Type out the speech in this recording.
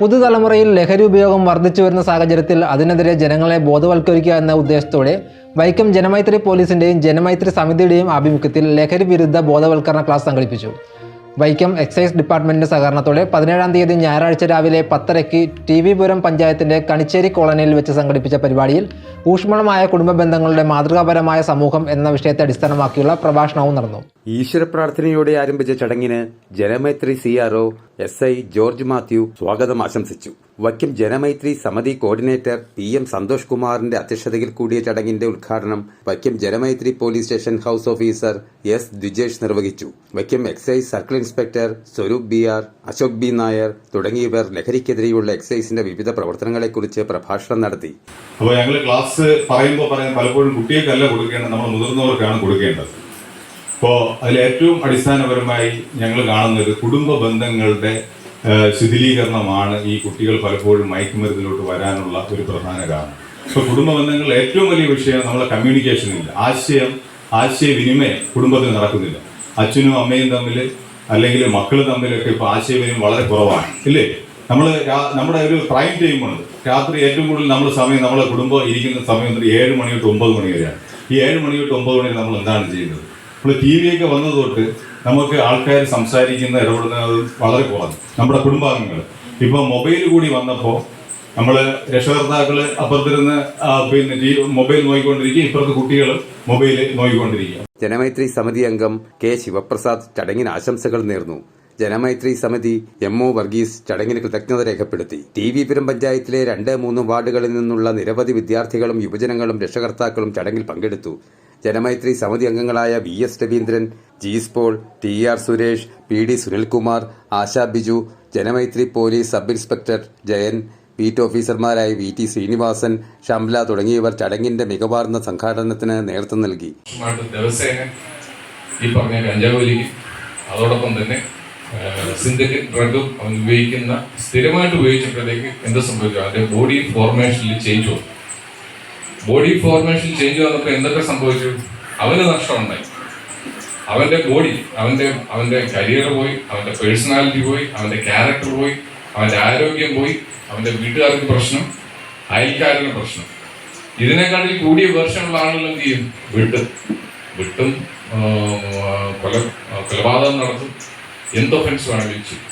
പുതുതലമുറയിൽ ലഹരി ഉപയോഗം വർദ്ധിച്ചു വരുന്ന സാഹചര്യത്തിൽ അതിനെതിരെ ജനങ്ങളെ ബോധവൽക്കരിക്കുക എന്ന ഉദ്ദേശത്തോടെ വൈക്കം ജനമൈത്രി പോലീസിന്റെയും ജനമൈത്രി സമിതിയുടെയും ആഭിമുഖ്യത്തിൽ ലഹരി വിരുദ്ധ ബോധവൽക്കരണ ക്ലാസ് സംഘടിപ്പിച്ചു. വൈക്കം എക്സൈസ് ഡിപ്പാർട്ട്മെന്റിന്റെ സഹകരണത്തോടെ പതിനേഴാം തീയതി ഞായറാഴ്ച രാവിലെ പത്തരയ്ക്ക് ടി വി പുരം പഞ്ചായത്തിന്റെ കണിച്ചേരി കോളനിയിൽ വെച്ച് സംഘടിപ്പിച്ച പരിപാടിയിൽ ഊഷ്മളമായ കുടുംബ ബന്ധങ്ങളുടെ മാതൃകാപരമായ സമൂഹം എന്ന വിഷയത്തെ അടിസ്ഥാനമാക്കിയുള്ള പ്രഭാഷണവും നടന്നു. ഈശ്വര പ്രാർത്ഥനയോടെ ആരംഭിച്ച ചടങ്ങിന് Janamaithri C R O S I George Mathew സ്വാഗതം ആശംസിച്ചു. വൈക്കം ജനമൈത്രി സമിതി കോർഡിനേറ്റർ പി എം സന്തോഷ് കുമാറിന്റെ അധ്യക്ഷതയിൽ കൂടിയ ചടങ്ങിന്റെ ഉദ്ഘാടനം Vaikom Janamaithri police station house officer S Dwijesh നിർവഹിച്ചു. Vaikom excise circle inspector Swaroop B R Ashok B Nair തുടങ്ങിയവർ ലഹരിക്കെതിരെയുള്ള എക്സൈസിന്റെ വിവിധ പ്രവർത്തനങ്ങളെക്കുറിച്ച് പ്രഭാഷണം നടത്തി. അപ്പോൾ ഞങ്ങൾ ക്ലാസ് പറയുമ്പോൾ പറയാൻ പലപ്പോഴും കുട്ടികൾക്കല്ല കൊടുക്കേണ്ടത് നമ്മൾ മുതിർന്നവർക്കാണ് കൊടുക്കേണ്ടത്. അപ്പോൾ അതിൽ ഏറ്റവും അടിസ്ഥാനപരമായി ഞങ്ങൾ കാണുന്നത് കുടുംബ ബന്ധങ്ങളുടെ ശിഥിലീകരണമാണ് ഈ കുട്ടികൾ പലപ്പോഴും മയക്കുമരുന്നിലോട്ട് വരാനുള്ള ഒരു പ്രധാന കാരണം. ഇപ്പോൾ കുടുംബ ബന്ധങ്ങളിൽ ഏറ്റവും വലിയ വിഷയം നമ്മളെ കമ്മ്യൂണിക്കേഷൻ ഇല്ല. ആശയം ആശയവിനിമയം കുടുംബത്തിൽ നടക്കുന്നില്ല. അച്ഛനും അമ്മയും തമ്മിൽ അല്ലെങ്കിൽ മക്കൾ തമ്മിലൊക്കെ ഇപ്പോൾ ആശയവിനിമയം വളരെ കുറവാണ്. ഇല്ലേ? നമ്മൾ നമ്മുടെ ഒരു പ്രൈം ടൈമുണ്ട് രാത്രി ഏറ്റവും കൂടുതൽ നമ്മൾ സമയം നമ്മളെ കുടുംബം ഇരിക്കുന്ന സമയം ഏഴ് മണി തൊട്ട് ഒമ്പത് മണി വരെയാണ്. ഈ ഏഴ് മണി തൊട്ട് ഒമ്പത് മണി നമ്മൾ എന്താണ് ചെയ്യുന്നത്? നമ്മൾ ടി വി ഒക്കെ വന്നത് തൊട്ട് നമുക്ക് ആൾക്കാർ സംസാരിക്കുന്ന ഇടപെടുന്നത് വളരെ കുറഞ്ഞു നമ്മുടെ കുടുംബാംഗങ്ങൾ ഇപ്പോൾ മൊബൈൽ കൂടി വന്നപ്പോൾ നമ്മൾ രക്ഷകർത്താക്കൾ അപ്പുറത്തിരുന്ന് പിന്നെ മൊബൈൽ നോക്കിക്കൊണ്ടിരിക്കുക ഇപ്പുറത്ത് കുട്ടികൾ മൊബൈൽ നോക്കിക്കൊണ്ടിരിക്കുക ജനമൈത്രി സമിതി അംഗം കെ ശിവപ്രസാദ് ചടങ്ങിന് ആശംസകൾ നേർന്നു. ജനമൈത്രി സമിതി എം ഒ വർഗീസ് ചടങ്ങിന് കൃതജ്ഞത രേഖപ്പെടുത്തി. ടി വി പുരം പഞ്ചായത്തിലെ രണ്ട് മൂന്ന് വാർഡുകളിൽ നിന്നുള്ള നിരവധി വിദ്യാർത്ഥികളും യുവജനങ്ങളും രക്ഷകർത്താക്കളും ചടങ്ങിൽ പങ്കെടുത്തു. ജനമൈത്രി സമിതി അംഗങ്ങളായ V S Raveendran Jees Paul T R Suresh P D Sunilkumar Asha Biju Janamaithri police sub inspector Jayan beat ഓഫീസർമാരായ വി ടി ശ്രീനിവാസൻ ഷംല തുടങ്ങിയവർ ചടങ്ങിന്റെ മികവാർന്ന സംഘാടനത്തിന് നേതൃത്വം നൽകി. ഈ പറഞ്ഞ കഞ്ചാവലിക്ക് വലിക്കും അതോടൊപ്പം തന്നെ സിന്തറ്റിക് ഡ്രഗും അവൻ ഉപയോഗിക്കുന്ന സ്ഥിരമായിട്ട് ഉപയോഗിച്ചപ്പോഴത്തേക്ക് എന്ത് സംഭവിക്കും അതിന്റെ ബോഡി ഫോർമേഷനിൽ ചേഞ്ച് വന്നു. ബോഡി ഫോർമേഷൻ ചേഞ്ച് വന്നപ്പോൾ എന്തൊക്കെ സംഭവിച്ചു? അവന് നഷ്ടമുണ്ടായി. അവന്റെ ബോഡി അവന്റെ അവന്റെ കരിയർ പോയി അവന്റെ പേഴ്സണാലിറ്റി പോയി അവന്റെ ക്യാരക്ടർ പോയി അവന്റെ ആരോഗ്യം പോയി അവന്റെ വീട്ടുകാർക്ക് പ്രശ്നം അയൽക്കാരുടെ പ്രശ്നം. ഇതിനെക്കാട്ടിൽ കൂടിയ വേർഷനുള്ള ആളുകൾ എന്ത് ചെയ്യും? വിട്ടും. വിട്ടും കൊല കൊലപാതകം നടത്തും. എന്ത് ഒഫൻസ് വേണമെങ്കിലും ചെയ്യും.